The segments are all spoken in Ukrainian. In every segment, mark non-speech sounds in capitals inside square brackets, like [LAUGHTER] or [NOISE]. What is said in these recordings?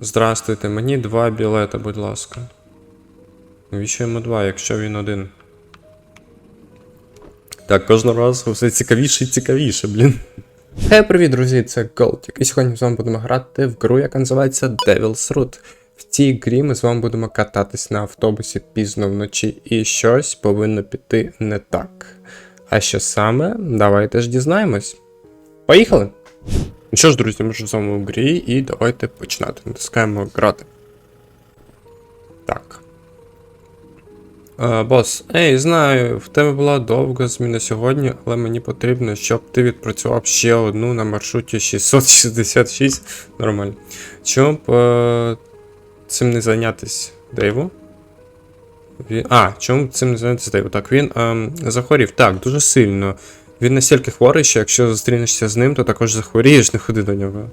Здрастуйте, мені два білета, будь ласка. Навіщо йому два, якщо він один? Так, кожного разу все цікавіше і цікавіше, блін. Хей, привіт, друзі, це Голтік. І сьогодні з вами будемо грати в гру, яка називається Devil's Root. В цій грі ми з вами будемо кататись на автобусі пізно вночі, і щось повинно піти не так. А що саме, давайте ж дізнаємось. Поїхали! Ну що ж, друзі, ми вже з вами в грі, і давайте починати. Натискаємо грати. Так. Е, бос, ей, знаю, в тебе була довга зміна сьогодні, але мені потрібно, щоб ти відпрацював ще одну на маршруті 666. Нормально. Чому б е, цим не зайнятися Дейву? Він... А, чому цим не зайнятися Дейву? Так, він е, захворів. Так, дуже сильно. Він настільки хворий, що якщо зустрінешся з ним, то також захворієш, не ходи до нього.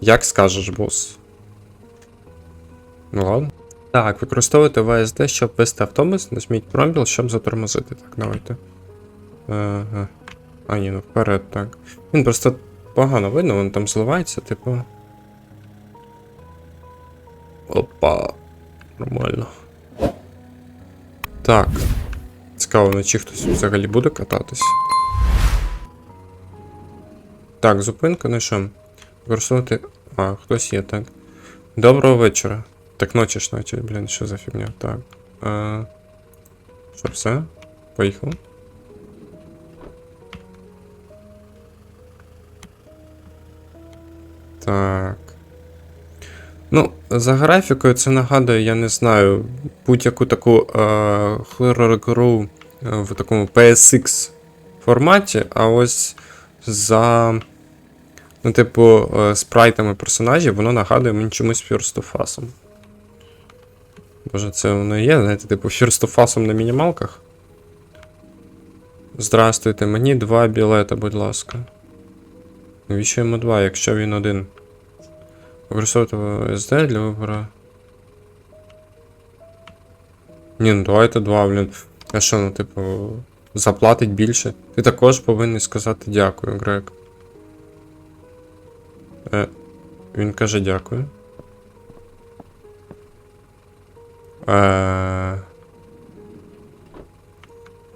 Як скажеш, бос? Ну ладно. Так, використовуйте ВСД, щоб вести автобус, нажміть проміл, щоб затормозити. Так, давайте. Ага. А, ні, ну вперед, так. Він просто погано видно, він там зливається, типу. Опа. Нормально. Так. Цікаво, вночі хтось взагалі буде кататись. Так, зупинка, ну що? Використовувати. А, хтось є, так. Доброго вечора. Так ночі ж ночі, блін, що за фігня? Так. А... Що, все? Поїхав. Так. Ну, за графікою це нагадує, я не знаю, будь-яку таку е, хоррор-гру в такому PSX форматі, а ось за. Ну, типу, е, спрайтами персонажів, воно нагадує мені чомусь First of Us. Боже, це воно і є, знаєте, типу, First of Us на мінімалках. Здрастуйте, мені два білета, будь ласка. Навіщо йому два, якщо він один? Використовувати СД для вибору. Ні, ну давайте два, блін. А що, ну, типу, заплатить більше? Ти також повинен сказати дякую, Грег. Е, він каже дякую. Е...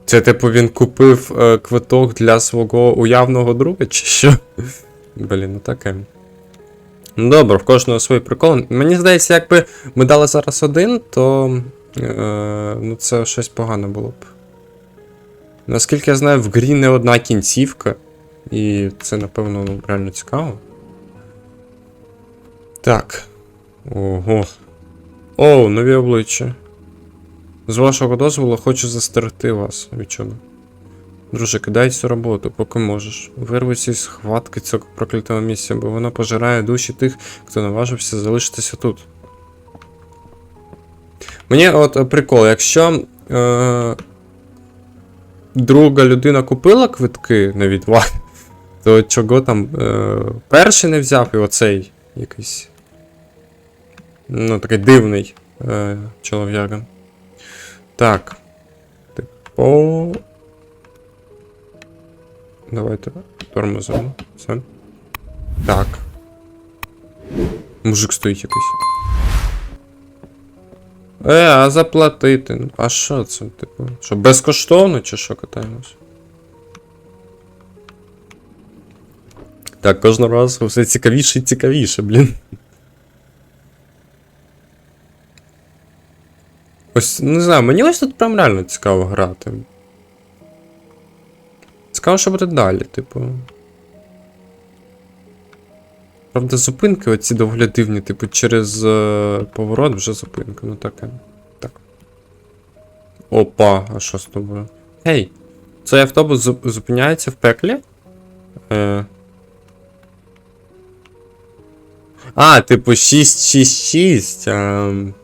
Це, типу, він купив е, квиток для свого уявного друга, чи що? Блін, ну таке. Ну добре, в кожного свій прикол. Мені здається, якби ми дали зараз один, то. Е, ну це щось погано було б. Наскільки я знаю, в грі не одна кінцівка. І це, напевно, ну, реально цікаво. Так. Ого. Оу, нові обличчя. З вашого дозволу хочу застерегти вас від. Друже, кидай цю роботу, поки можеш. Вирвися із схватки цього проклятого місця, бо воно пожирає душі тих, хто наважився залишитися тут. Мені от е, прикол, якщо е, друга людина купила квитки на відвал, [LAUGHS] то чого там е, перший не взяв і оцей якийсь. Ну, такий дивний е, чолов'яга. Так. Типу. Давайте тормозимо. Все. Так. Мужик стоїть якийсь. Е, а заплатити. А що це, типу? Що, безкоштовно чи що катаємось? Так, кожного разу все цікавіше і цікавіше, блін. Ось, не знаю, мені ось тут прям реально цікаво грати. Цікаво, що буде далі, типу. Правда, зупинки оці доволі дивні, типу, через е, поворот вже зупинка, ну таке. Так. Опа, а що з тобою? Гей! Цей автобус зупиняється в пеклі? Е... А, типу 666. Ем...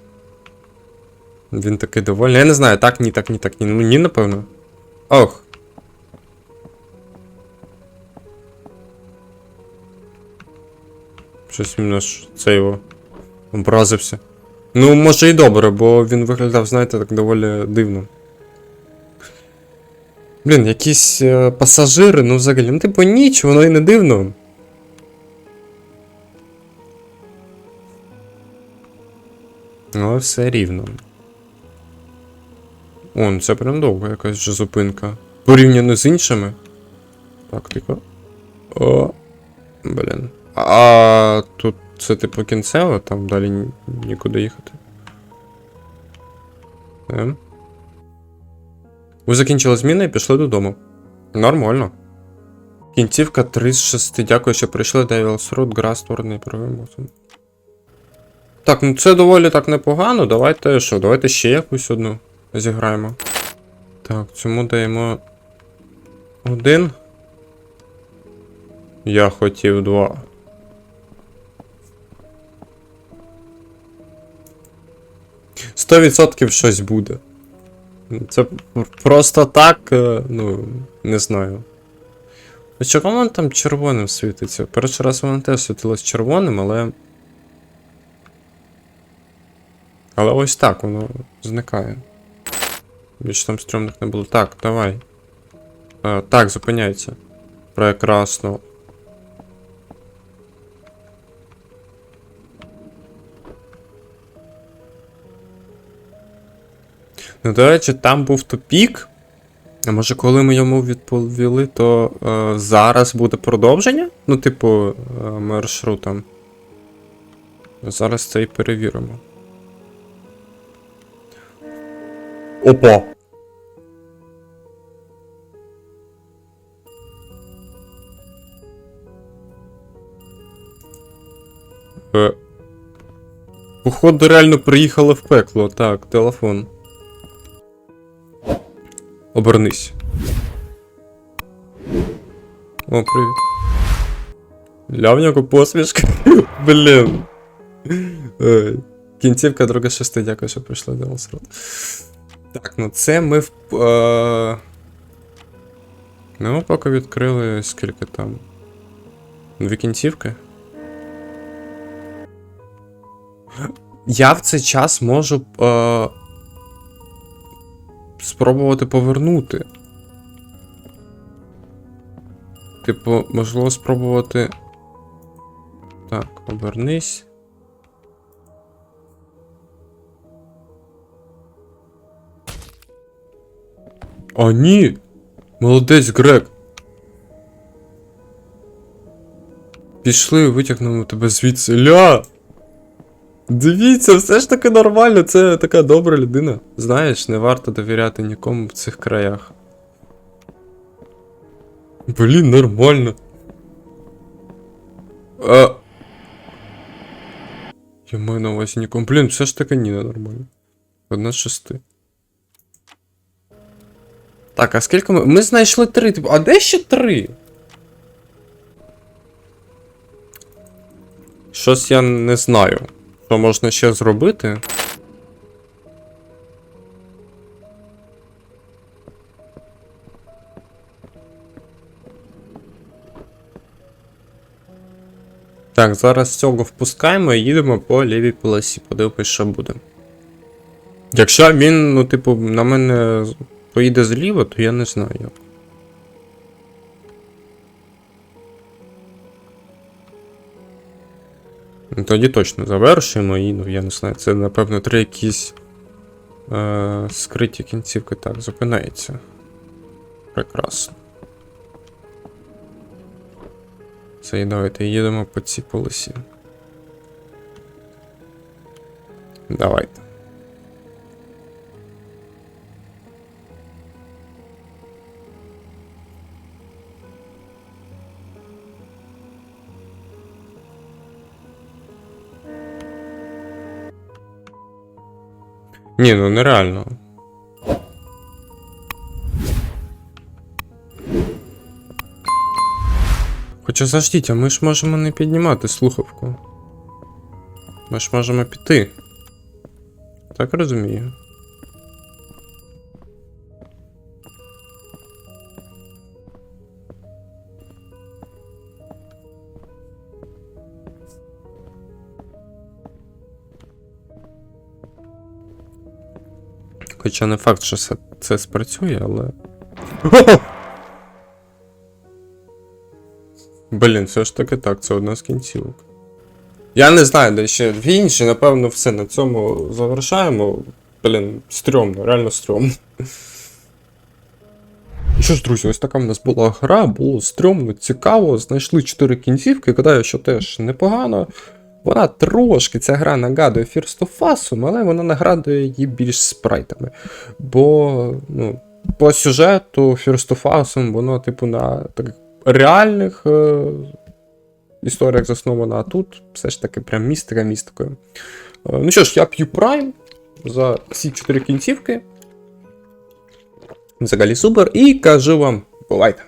Він такий довольний. Я не знаю, так, ні, так, ні, так, ні. Ну, ні, напевно. Ох. Щось він наш це його образився. Ну, може і добре, бо він виглядав, знаєте, так доволі дивно. Блін, якісь е, пасажири, ну взагалі, ну типу ніч, воно і не дивно. Але все рівно. О, ну це прям довга якась вже зупинка. Порівняно з іншими. Так, тихо. О. Блін. А тут це типу кінцево, там далі ні- нікуди їхати. Ем. Ви закінчили зміни і пішли додому. Нормально. Кінцівка 3 з 6. Дякую, що прийшли. Девілс Рут, гра створений правим. Так, ну це доволі так непогано. Давайте що, давайте ще якусь одну зіграємо. Так, цьому даємо один. Я хотів два. Сто відсотків щось буде. Це просто так, е, ну, не знаю. А чого воно там червоним світиться? Перший раз воно теж світилось червоним, але. Але ось так воно зникає. Більше там стрьомних не було. Так, давай. Е, так, зупиняється. Прекрасно. Ну, до речі, там був тупік. А може, коли ми йому відповіли, то е, зараз буде продовження? Ну, типу, е, маршрутом. Зараз це і перевіримо. Опа! Е. Походу, реально приїхали в пекло. Так, телефон. Обернись. О, привіт. Ля в нього посмішка. [LAUGHS] Блін. Ой. Кінцівка друга шести, дякую, що прийшли до нас. Так, ну це ми в. Е... Ну, поки відкрили скільки там. Дві кінцівки. Я в цей час можу. Е... Спробувати повернути. Типу, можливо, спробувати. Так, обернись. А ні! Молодець Грек. Пішли, витягнемо тебе звідси. Ля! Дивіться, все ж таки нормально, це така добра людина. Знаєш, не варто довіряти нікому в цих краях. Блін, нормально. А... Я маю на увазі нікому. Блін, все ж таки ні, нормально. Одна з шести. Так, а скільки ми. Ми знайшли три, типу, а де ще три? Щось я не знаю. Що можна ще зробити? Так, зараз цього впускаємо і їдемо по лівій полосі. Подивимось, що буде. Якщо він, ну, типу, на мене поїде зліва, то я не знаю. Ну, Тоді точно завершуємо і, ну, я не знаю, це, напевно, три якісь е, скриті кінцівки. Так, зупинається. Прекрасно. Це і давайте їдемо по цій полосі. Давайте. Ні, ну нереально. Хоча заждіть, а ми ж можемо не піднімати слухавку. Ми ж можемо піти. Так розумію. Хоча не факт, що це, це спрацює, але. Блін, все ж таки так, це одна з кінцівок. Я не знаю, де ще в інші, напевно, все на цьому завершаємо. Блін, стрьомно, реально стрьомно. Що ж, друзі, ось така в нас була гра, було стрьомно, цікаво. Знайшли 4 кінцівки, гадаю, що теж непогано. Вона трошки ця гра нагадує First of Us, але вона нагадує її більш спрайтами. Бо, ну, по сюжету First of Us, воно, типу, на таких реальних е- історіях засновано, а тут все ж таки прям містика містикою. Е, ну що ж, я п'ю Prime за всі 4 кінцівки. Взагалі супер, і кажу вам, бувайте!